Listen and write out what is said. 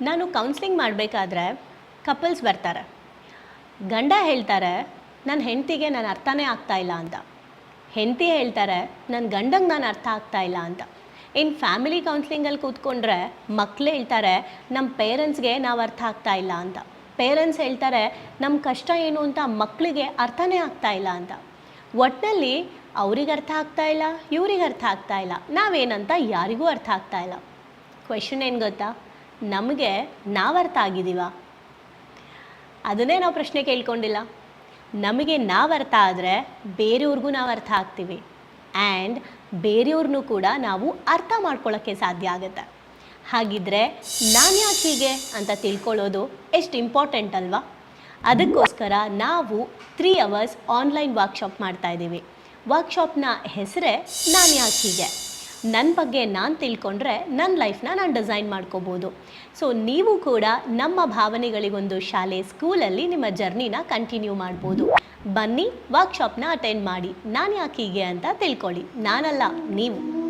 ನಾನು ಕೌನ್ಸ್ಲಿಂಗ್ ಮಾಡಬೇಕಾದ್ರೆ ಕಪಲ್ಸ್ ಬರ್ತಾರೆ. ಗಂಡ ಹೇಳ್ತಾರೆ ನನ್ನ ಹೆಂಡತಿಗೆ ನಾನು ಅರ್ಥನೇ ಆಗ್ತಾ ಇಲ್ಲ ಅಂತ. ಹೆಂಡತಿ ಹೇಳ್ತಾರೆ ನನ್ನ ಗಂಡಂಗೆ ನಾನು ಅರ್ಥ ಆಗ್ತಾ ಇಲ್ಲ ಅಂತ. ಇನ್ನು ಫ್ಯಾಮಿಲಿ ಕೌನ್ಸ್ಲಿಂಗಲ್ಲಿ ಕೂತ್ಕೊಂಡ್ರೆ ಮಕ್ಕಳು ಹೇಳ್ತಾರೆ ನಮ್ಮ ಪೇರೆಂಟ್ಸ್ಗೆ ನಾವು ಅರ್ಥ ಆಗ್ತಾ ಇಲ್ಲ ಅಂತ. ಪೇರೆಂಟ್ಸ್ ಹೇಳ್ತಾರೆ ನಮ್ಮ ಕಷ್ಟ ಏನು ಅಂತ ಮಕ್ಕಳಿಗೆ ಅರ್ಥನೇ ಆಗ್ತಾ ಇಲ್ಲ ಅಂತ. ಒಟ್ಟಿನಲ್ಲಿ ಅವ್ರಿಗೆ ಅರ್ಥ ಆಗ್ತಾ ಇಲ್ಲ, ಇವ್ರಿಗೆ ಅರ್ಥ ಆಗ್ತಾ ಇಲ್ಲ. ನಾವೇನಂತ ಯಾರಿಗೂ ಅರ್ಥ ಆಗ್ತಾ ಇಲ್ಲ. ಕ್ವೆಶನ್ ಏನು ಗೊತ್ತಾ? ನಮಗೆ ನಾವು ಅರ್ಥ ಆಗಿದ್ದೀವಾ? ಅದನ್ನೇ ನಾವು ಪ್ರಶ್ನೆ ಕೇಳ್ಕೊಂಡಿಲ್ಲ. ನಮಗೆ ನಾವು ಅರ್ಥ ಆದರೆ ಬೇರೆಯವ್ರಿಗೂ ನಾವು ಅರ್ಥ ಆಗ್ತೀವಿ. ಆ್ಯಂಡ್ ಬೇರೆಯವ್ರನ್ನೂ ಕೂಡ ನಾವು ಅರ್ಥ ಮಾಡ್ಕೊಳ್ಳೋಕ್ಕೆ ಸಾಧ್ಯ ಆಗುತ್ತೆ. ಹಾಗಿದ್ರೆ ನಾನು ಯಾಕೆ ಹೀಗೆ ಅಂತ ತಿಳ್ಕೊಳ್ಳೋದು ಎಷ್ಟು ಇಂಪಾರ್ಟೆಂಟ್ ಅಲ್ವಾ? ಅದಕ್ಕೋಸ್ಕರ ನಾವು ತ್ರೀ ಅವರ್ಸ್ ಆನ್ಲೈನ್ ವರ್ಕ್ಶಾಪ್ ಮಾಡ್ತಾ ಇದ್ದೀವಿ. ವರ್ಕ್ಶಾಪ್ನ ಹೆಸರೇ ನಾನು ಯಾಕೆ ಹೀಗೆ? ನನ್ನ ಬಗ್ಗೆ ನಾನು ತಿಳ್ಕೊಂಡ್ರೆ ನನ್ನ ಲೈಫ್ನ ನಾನು ಡಿಸೈನ್ ಮಾಡ್ಕೋಬೋದು. ಸೊ, ನೀವು ಕೂಡ ನಮ್ಮ ಭಾವನೆಗಳಿಗೊಂದು ಶಾಲೆ, ಸ್ಕೂಲಲ್ಲಿ ನಿಮ್ಮ ಜರ್ನಿನ ಕಂಟಿನ್ಯೂ ಮಾಡ್ಬೋದು. ಬನ್ನಿ, ವರ್ಕ್ಶಾಪ್ನ ಅಟೆಂಡ್ ಮಾಡಿ. ನಾನು ಯಾಕೆ ಹೀಗೆ ಅಂತ ತಿಳ್ಕೊಳ್ಳಿ. ನಾನಲ್ಲ, ನೀವು.